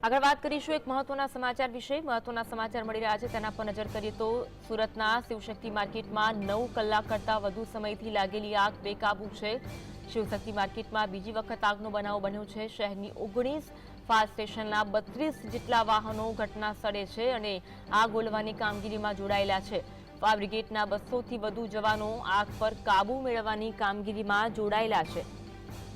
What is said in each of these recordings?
આગળ વાત કરીશું એક મહત્વના સમાચાર વિશે. મહત્વના સમાચાર મળી રહ્યા છે. તેના પર નજર કરીએ તો સુરતના શિવશક્તિ માર્કેટમાં નવ કલાક કરતાં વધુ સમયથી લાગેલી આગ બેકાબુ છે. શિવશક્તિ માર્કેટમાં બીજી વખત આગનો બનાવ બન્યો છે. શહેરની ઓગણીસ ફાયર સ્ટેશનના બત્રીસ જેટલા વાહનો ઘટના સ્થળે છે અને આગ ઓલવાની કામગીરીમાં જોડાયેલા છે. ફાયર બ્રિગેડના બસોથી વધુ જવાનો આગ પર કાબુ મેળવવાની કામગીરીમાં જોડાયેલા છે.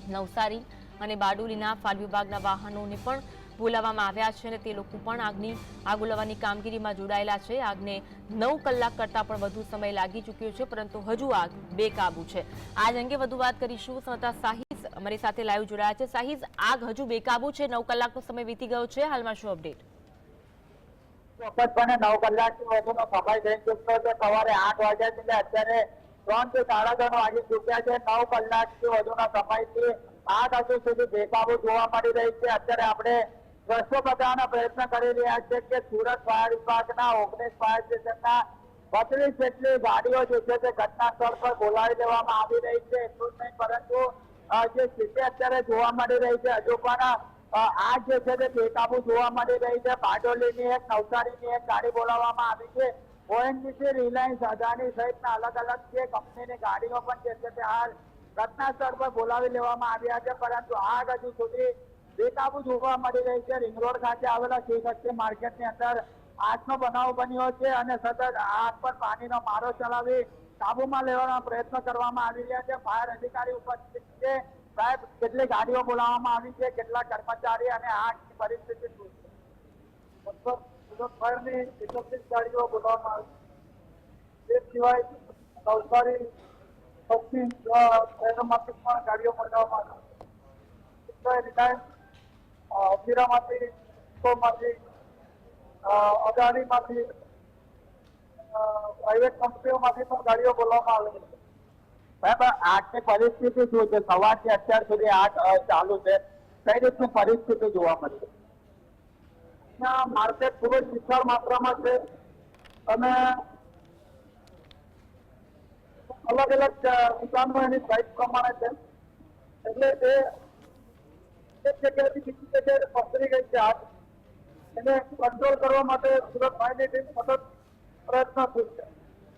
નવસારી અને બારડોલીના ફાયર વિભાગના વાહનોને પણ બોલાવવામાં આવ્યા છે અને તે લોકો પણ આગની આગ ઓલવવાની કામગીરીમાં જોડાયેલા છે. આગને નવ કલાક કરતાં પણ વધુ સમય લાગી ચૂક્યો છે, પરંતુ હજુ આગ બેકાબુ છે. આજ અંગે વધુ વાત કરીશું. સંતા સાહિસ અમારી સાથે લાઈવ જોડાયા છે. સાહિસ, આગ હજુ બેકાબુ છે? નવ કલાકનો સમય વીતી ગયો છે. હાલમાં શું અપડેટ ચોક્કસપણે નવ કલાકથી વધુનો સમય થઈ ચૂક્યો છે. સવારે આઠ વાગ્યા છે અત્યારે ત્રણથી સાડા ત્રણ વાગી ચૂક્યા છે. નવ કલાકથી વધુના સમયથી આઠ હજુ સુધી બેકાબુ જોવા મળી રહી છે. અત્યારે આપણે દ્રશ્યો બતાવવાનો પ્રયત્ન કરી રહ્યા છે કે સુરત ફાયર વિભાગના ઓગણીસ ફાયર સ્ટેશનના બત્રીસ જેટલી ગાડીઓ જે છે તે ઘટના સ્થળ પર બોલાવી દેવામાં આવી રહી છે. એટલું જ નહીં, પરંતુ જે સ્થિતિ અત્યારે જોવા મળી રહી છે, હજુ પણ આ જે છે તે બેકાબુ જોવા મળી રહી છે. બારડોલીની એક, નવસારીની એક ગાડી બોલાવવામાં આવી છે. ઓએનજીસી રિલાયન્સ અદાની સહિતના અલગ અલગ જે કંપનીની ગાડીઓ પણ જે છે તે હાલ ઘટના સ્થળ પર બોલાવી લેવામાં આવ્યા છે. પરંતુ આગ હજુ સુધી બેકાબુ જોવા મળી રહી છે. રિંગ રોડ ખાતે આવેલા શિવશક્તિ માર્કેટની અંદર આગનો બનાવ બન્યો છે અને સતત આગ પર પાણીનો મારો ચલાવી કાબુમાં લેવાનો પ્રયત્ન કરવામાં આવી રહ્યા છે. ફાયર અધિકારી ઉપસ્થિત છે. સાહેબ, કેટલી ગાડીઓ બોલાવવામાં આવી છે? કેટલા કર્મચારી અને આગની પરિસ્થિતિ શું છે? ફાયરની એકત્રીસ ગાડીઓ એ સિવાય નવસારી, પશ્ચિમ પણ ગાડીઓ બોલાવવામાં આવી રિલાયન્સ અમીરામાંથી ઇફકોમાંથી અદાણીમાંથી પ્રાઇવેટ કંપનીઓમાંથી પણ ગાડીઓ બોલાવવામાં આવે છે. સાહેબ આગની પરિસ્થિતિ શું છે? સવારથી અત્યાર સુધી આ ચાલુ છે. કઈ રીતની પરિસ્થિતિ જોવા મળી અહીંયા માર્કેટ ખૂબ જ વિશાળ માત્રામાં છે. અને અલગ અલગ દુકાનો એની સાઇઝ પ્રમાણે છે. એટલે તે એક જગ્યાએથી કરવા માટે સુરત ફાયરની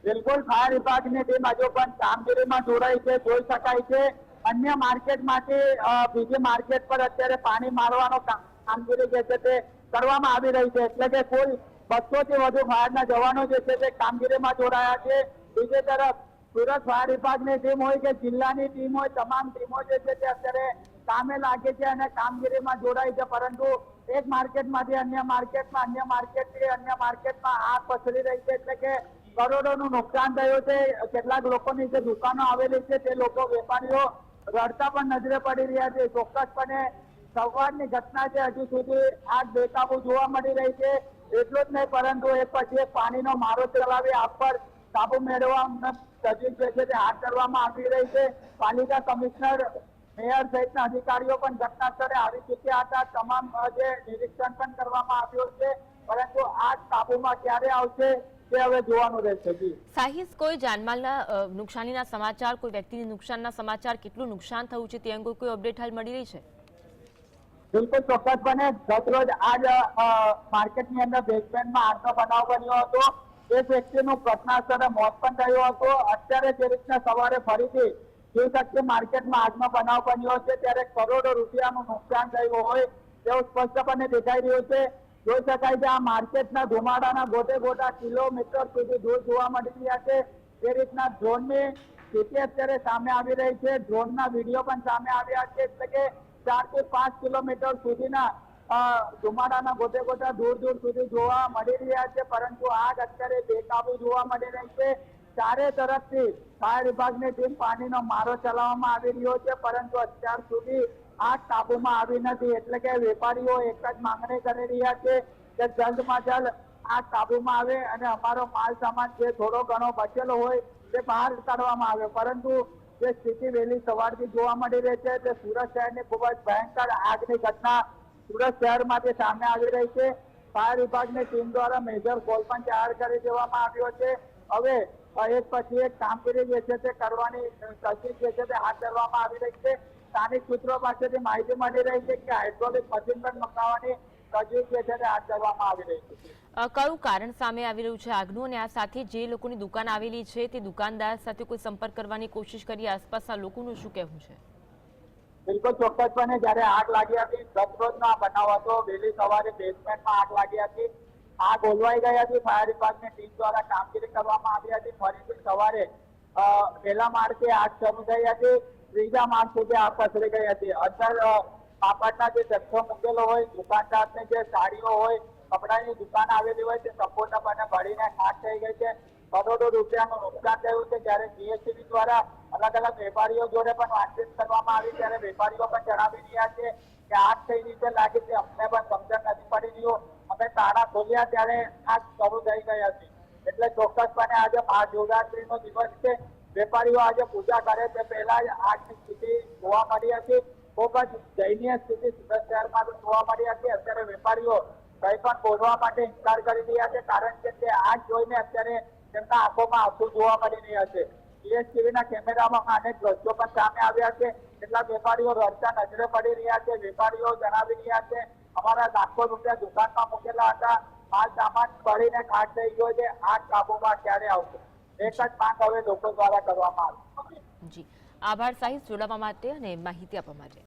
બિલકુલ ફાયર વિભાગની ટીમ હજુ પણ કામગીરીમાં જોડાઈ છે, જોઈ શકાય છે. અન્ય માર્કેટમાંથી બીજી માર્કેટ પર અત્યારે પાણી મારવાનો કામગીરી જે છે તે કરવામાં આવી રહી છે. એટલે કે કુલ બસો થી વધુ ફાયરના જવાનો જે છે તે કામગીરીમાં જોડાયા છે. બીજી તરફ સુરત ફાયર વિભાગની ટીમ હોય કે જિલ્લાની ટીમ હોય, તમામ ટીમો જે છે તે અત્યારે કામે લાગે છે અને કામગીરીમાં જોડાય છે, પરંતુ એક માર્કેટમાંથી અન્ય માર્કેટમાં, અન્ય માર્કેટથી અન્ય માર્કેટમાં આગ પસરી રહી છે, એટલે કે કરોડોનું નુકસાન થયું છે. કેટલાક લોકોની જે દુકાનો આવેલી છે, તે લોકો વેપારીઓ રડતા પણ નજરે પડી રહ્યા છે. ચોક્કસપણે સવારની ઘટના છે, હજુ સુધી આગ બેકાબુ જોવા મળી રહી છે. એટલું જ નહીં, પરંતુ એક પછી એક પાણીનો મારો ચલાવી આ પર કાબુ મેળવવા તજવીજ જે છે તે હાથ ધરવામાં આવી રહી છે. પાલિકા કમિશનર મેયર સહિતના અધિકારીઓ પણ ઘટના સ્થળે આવી ચૂક્યા હતા. તમામ જે નિરીક્ષણ પણ કરવામાં આવ્યું છે. પરંતુ આગ કાબુમાં ક્યારે આવશે તે હવે જોવાનું રહેશે જી. સાહિસ કોઈ જાનમાલના નુકસાનીના સમાચાર કોઈ વ્યક્તિને નુકસાનના સમાચાર કેટલું નુકસાન થયું છે તે અંગે કોઈ અપડેટ હાલ મળી રહી છે? બિલકુલ ચોક્કસપણે ગત આજ માર્કેટની અંદર બેઝમેન્ટમાં આગનો બનાવ બન્યો હતો. એક વ્યક્તિનું ઘટના સ્થળે મોત પણ થયું હતું. અત્યારે જે રીતના સવારે ફરીથી શિવશક્તિ માર્કેટમાં આગનો બનાવ બન્યો છે, ત્યારે કરોડો રૂપિયાનું નુકસાન થયું હોય તેવું સ્પષ્ટપણે દેખાઈ રહ્યું છે. જોઈ શકાય છે આ માર્કેટના ધુમાડાના ગોટે ગોટા કિલોમીટર સુધી દૂર જોવા મળી રહ્યા છે. તે રીતના ડ્રોનની સ્થિતિ અત્યારે સામે આવી રહી છે. ડ્રોનના વીડિયો પણ સામે આવ્યા છે, એટલે કે ચારથી પાંચ કિલોમીટર સુધીના ધુમાડાના ગોટે ગોટા દૂર દૂર સુધી જોવા મળી રહ્યા છે, પરંતુ આગ અત્યારે બેકાબુ જોવા મળી રહી છે. ચારે તરફથી ફાયર વિભાગની ટીમ પાણીનો મારો ચલાવવામાં આવી રહ્યો છે, પરંતુ અત્યાર સુધી આગ કાબુમાં આવી નથી. એટલે કે વેપારીઓ એક જ માંગણી કરી રહ્યા છે કે જલ્દમાં જલ્દ આગ કાબુમાં આવે અને અમારો માલ સામાન જે થોડો ઘણો બચેલો હોય તે બહાર કાઢવામાં આવે. પરંતુ જે સ્થિતિ વહેલી સવારથી જોવા મળી રહી છે તે સુરત શહેરની ખૂબ જ ભયંકર આગની ઘટના સુરત શહેરમાંથી સામે આવી રહી છે. ફાયર વિભાગની ટીમ દ્વારા મેજર કોલ પણ જાહેર કરી દેવામાં આવ્યો છે. હવે એક પછી એક કામગીરી જે છે તે કરવાની તજવીજ જે છે તે હાથ ધરવામાં આવી રહી છે. સ્થાનિક સૂત્રો પાસેથી માહિતી મળી રહી છે કે હાઇડ્રોલિક મશીન પણ મંગાવવાની સજીવ જે છે તે હાથ ધરવામાં આવી રહી છે. કયું કારણ સામે આવી રહ્યું છે આગનું? અને આ સાથે જે લોકોની દુકાન આવેલી છે તે દુકાનદાર સાથે કોઈ સંપર્ક કરવાની કોશિશ કરી આસપાસના લોકોનું શું કહેવું છે? બિલકુલ ચોક્કસપણે જ્યારે આગ લાગી હતી ગત રોજનો આ બનાવ હતો. વહેલી સવારે બેઝમેન્ટમાં આગ લાગી હતી. આગ ઓલવાઈ ગઈ હતી ફાયર વિભાગની ટીમ દ્વારા કામગીરી કરવામાં આવી હતી. ફરીથી સવારે પહેલા માળથી આગ શરૂ થઈ હતી ત્રીજા માળ સુધી આગ પસરી ગઈ હતી અંદર પાપડના જે જથ્થો મૂકેલો હોય, દુકાનદારની જે સાડીઓ હોય, કપડાની દુકાન આવેલી હોય, તે સંપૂર્ણપણે ભરીને ખાક થઈ ગઈ છે. કરોડો રૂપિયાનું નુકસાન થયું છે. જ્યારે જીએસટીબી દ્વારા અલગ અલગ વેપારીઓ જોડે પણ વાતચીત કરવામાં આવી. ત્યારે વેપારીઓ પણ જણાવી રહ્યા છે કે આગ કઈ રીતે લાગી છે, અમને પણ સમજણ નથી પડી રહ્યું. અમે તાળા ખોલ્યા ત્યારે આ શરૂ થઈ ગઈ હતી એટલે ચોક્કસપણે આજે મહાશિવરાત્રીનો દિવસ છે. વેપારીઓ આજે પૂજા કરે તે પહેલા જ આગની સ્થિતિ જોવા મળી હતી. ખૂબ જ દયનીય સ્થિતિ સુરત શહેરમાં જોવા મળી હતી. અત્યારે વેપારીઓ કંઈ પણ બોલવા માટે ઇનકાર કરી રહ્યા છે, કારણ કે તે આગ જોઈને અત્યારે તેમના આંખોમાં આંસુ જોવા મળી રહ્યા છે. સીએસટીવી ના કેમેરામાં અનેક દ્રશ્યો પણ સામે આવ્યા છે. કેટલાક વેપારીઓ રડતા નજરે પડી રહ્યા છે. વેપારીઓ જણાવી રહ્યા છે અમારા લાખો રૂપિયા દુકાનમાં મૂકેલા હતા. માલ સામાન પડીને ખાટ થઈ ગયો છે. આ કાબુમાં ક્યારે આવશે? એક જ માંગ હવે લોકો દ્વારા કરવામાં આવશે જી. આભાર સાહિત જોડાવા માટે અને માહિતી આપવા માટે.